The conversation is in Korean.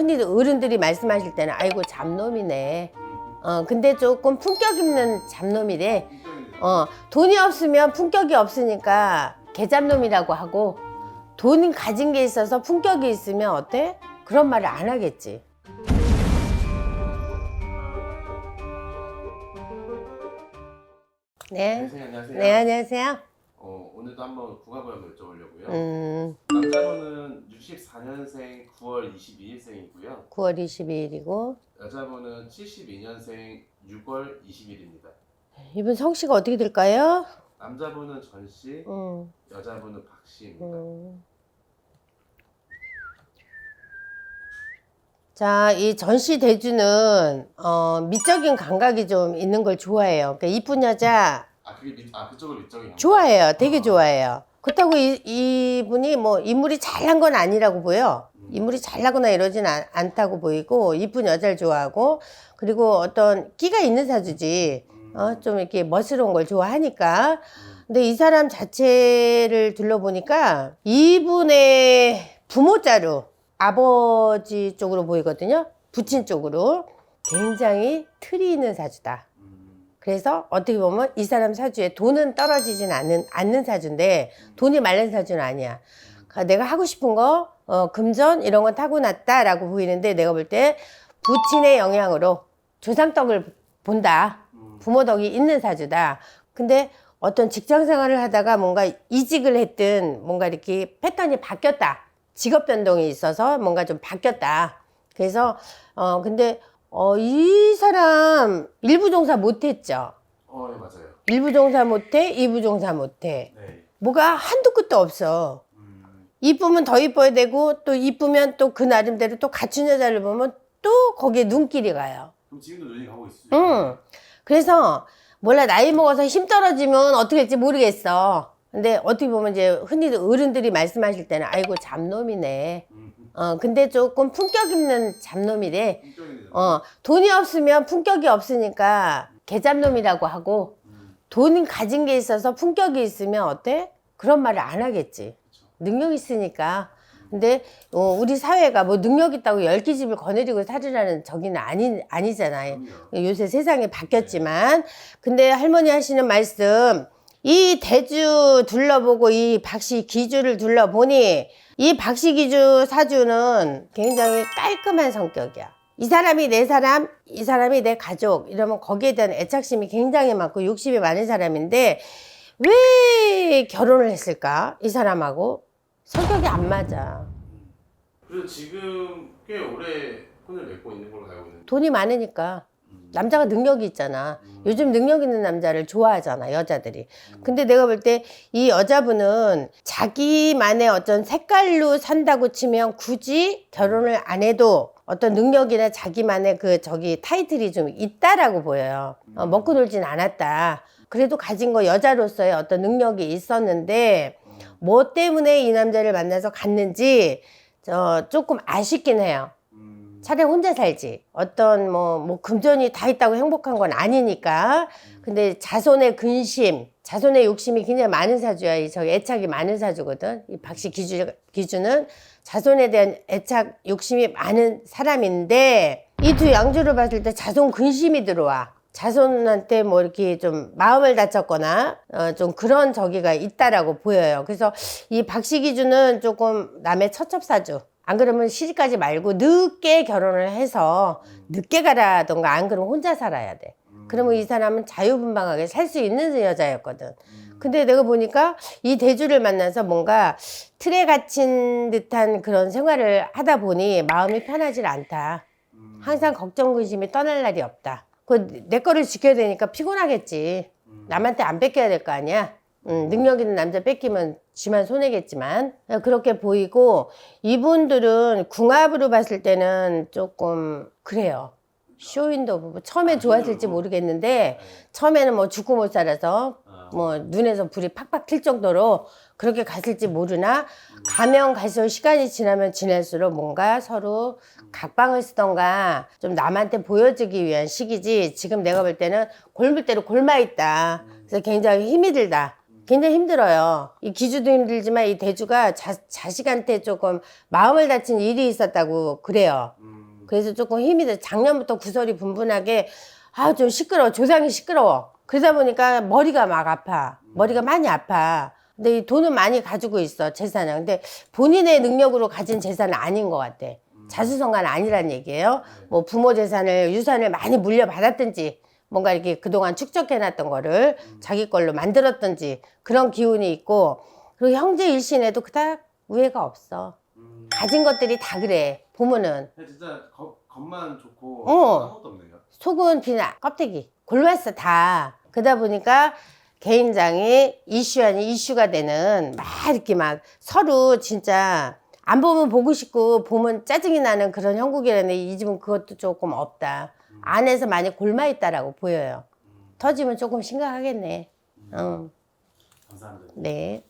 흔히 어른들이 말씀하실 때는 아이고 잡놈이네. 어 근데 조금 품격 있는 잡놈이래. 어 돈이 없으면 품격이 없으니까 개잡놈이라고 하고 돈 가진 게 있어서 품격이 있으면 어때? 그런 말을 안 하겠지. 네. 선생님 안녕하세요. 네 안녕하세요. 어, 오늘도 한번 궁합을 한번 여쭤보려고요. 음 남자분은 64년생 9월 22일생이고요. 9월 22일이고 여자분은 72년생 6월 20일입니다. 이분 성씨가 어떻게 될까요? 남자분은 전씨, 음, 여자분은 박씨입니다. 음. 자, 이 전시 대주는 어, 미적인 감각이 좀 있는 걸 좋아해요. 그러니까 이쁜 여자 아 그게 밑, 아 그쪽을 밑적인 좋아해요. 되게 아. 좋아해요. 그렇다고 이, 이분이 뭐 인물이 잘난 건 아니라고 보여. 인물이 잘나거나 이러진 않, 않다고 보이고 이쁜 여자를 좋아하고 그리고 어떤 끼가 있는 사주지. 어, 좀 이렇게 멋스러운 걸 좋아하니까. 근데 이 사람 자체를 둘러보니까 이분의 부모 자루, 아버지 쪽으로 보이거든요. 부친 쪽으로. 굉장히 틀이 있는 사주다. 음, 그래서 어떻게 보면 이 사람 사주에 돈은 떨어지진 않는, 않는 사주인데 돈이 마른 사주는 아니야. 그러니까 내가 하고 싶은 거, 어, 금전 이런 건 타고났다라고 보이는데 내가 볼 때 부친의 영향으로 조상덕을 본다. 음, 부모 덕이 있는 사주다. 근데 어떤 직장 생활을 하다가 뭔가 이직을 했든 뭔가 이렇게 패턴이 바뀌었다. 직업 변동이 있어서 뭔가 좀 바뀌었다. 그래서 어 근데 어 이 사람 일부 종사 못 했죠. 어, 네, 맞아요. 일부 종사 못 해, 이부 종사 못 해. 네. 뭐가 한도 끝도 없어. 음, 이쁘면 더 이뻐야 되고 또 이쁘면 또 그 나름대로 또 갖춘 여자를 보면 또 거기에 눈길이 가요. 그럼 지금도 눈이 가고 있어요. 응. 그래서 몰라 나이 먹어서 힘 떨어지면 어떻게 할지 모르겠어. 근데 어떻게 보면 이제 흔히 어른들이 말씀하실 때는 아이고 잡놈이네. 음, 어 근데 조금 품격 있는 잡놈이래. 어 돈이 없으면 품격이 없으니까 개잡놈이라고 하고 음, 돈 가진 게 있어서 품격이 있으면 어때? 그런 말을 안 하겠지. 능력 있으니까. 근데 어, 우리 사회가 뭐 능력 있다고 열 개 집을 거느리고 살으라는 저기는 아니 아니잖아요. 요새 세상이 바뀌었지만 근데 할머니 하시는 말씀 이 대주 둘러보고 이 박씨 기주를 둘러보니 이 박씨 기주 사주는 굉장히 깔끔한 성격이야. 이 사람이 내 사람, 이 사람이 내 가족 이러면 거기에 대한 애착심이 굉장히 많고 욕심이 많은 사람인데 왜 결혼을 했을까? 이 사람하고 성격이 안 맞아. 그래서 지금 꽤 오래 혼을 맺고 있는 걸로 알고 있는데. 돈이 많으니까. 음, 남자가 능력이 있잖아. 음. 요즘 능력 있는 남자를 좋아하잖아, 여자들이. 근데 내가 볼 때 이 여자분은 자기만의 어떤 색깔로 산다고 치면 굳이 결혼을 안 해도 어떤 능력이나 자기만의 그 저기 타이틀이 좀 있다라고 보여요. 어, 먹고 놀진 않았다. 그래도 가진 거 여자로서의 어떤 능력이 있었는데 뭐 때문에 이 남자를 만나서 갔는지 저 조금 아쉽긴 해요. 음, 차라리 혼자 살지. 어떤 뭐, 뭐 금전이 다 있다고 행복한 건 아니니까. 근데 자손의 근심, 자손의 욕심이 굉장히 많은 사주야. 이 저기 애착이 많은 사주거든. 이 박씨 기주, 기주는 자손에 대한 애착, 욕심이 많은 사람인데 이 두 양주를 봤을 때 자손 근심이 들어와. 자손한테 뭐 이렇게 좀 마음을 다쳤거나 어, 좀 그런 저기가 있다라고 보여요. 그래서 이 박씨 기주는 조금 남의 처첩사주. 안 그러면 시집가지 말고 늦게 결혼을 해서 늦게 가라던가 안 그러면 혼자 살아야 돼. 그러면 이 사람은 자유분방하게 살 수 있는 여자였거든. 근데 내가 보니까 이 대주를 만나서 뭔가 틀에 갇힌 듯한 그런 생활을 하다 보니 마음이 편하지 않다. 음, 항상 걱정 근심이 떠날 날이 없다. 그 내 거를 지켜야 되니까 피곤하겠지. 남한테 안 뺏겨야 될 거 아니야. 음, 능력 있는 남자 뺏기면 지만 손해겠지만 그렇게 보이고 이분들은 궁합으로 봤을 때는 조금 그래요. 쇼윈도 부부 처음에 좋았을지 모르겠는데 네. 처음에는 뭐 죽고 못 살아서 아, 뭐 눈에서 불이 팍팍 튈 정도로 그렇게 갔을지 모르나 가면 갈수록 시간이 지나면 지날수록 뭔가 서로 각방을 쓰던가 좀 남한테 보여주기 위한 시기지 지금 내가 볼 때는 골물대로 골마 있다 그래서 굉장히 힘이 들다 굉장히 힘들어요 이 기주도 힘들지만 이 대주가 자, 자식한테 조금 마음을 다친 일이 있었다고 그래요 음, 그래서 조금 힘이 돼. 작년부터 구설이 분분하게 아 좀 시끄러워. 조상이 시끄러워. 그러다 보니까 머리가 막 아파. 머리가 많이 아파. 근데 이 돈은 많이 가지고 있어 재산을. 근데 본인의 능력으로 가진 재산은 아닌 것 같아. 자수성가는 아니란 얘기예요. 뭐 부모 재산을 유산을 많이 물려받았든지 뭔가 이렇게 그동안 축적해놨던 거를 자기 걸로 만들었든지 그런 기운이 있고 그리고 형제 일신에도 그닥 우애가 없어. 음. 가진 것들이 다 그래. 보면은 진짜 겉, 겉만 좋고 어. 아무것도 없네요. 속은 그냥 껍데기 골랐어 다. 그러다 보니까 개인장이 이슈 아닌 이슈가 되는 막 이렇게 막 서로 진짜 안 보면 보고 싶고 보면 짜증이 나는 그런 형국이라는데 이 집은 그것도 조금 없다. 안에서 많이 골마 있다라고 보여요. 터지면 조금 심각하겠네. 어, 감사합니다. 네.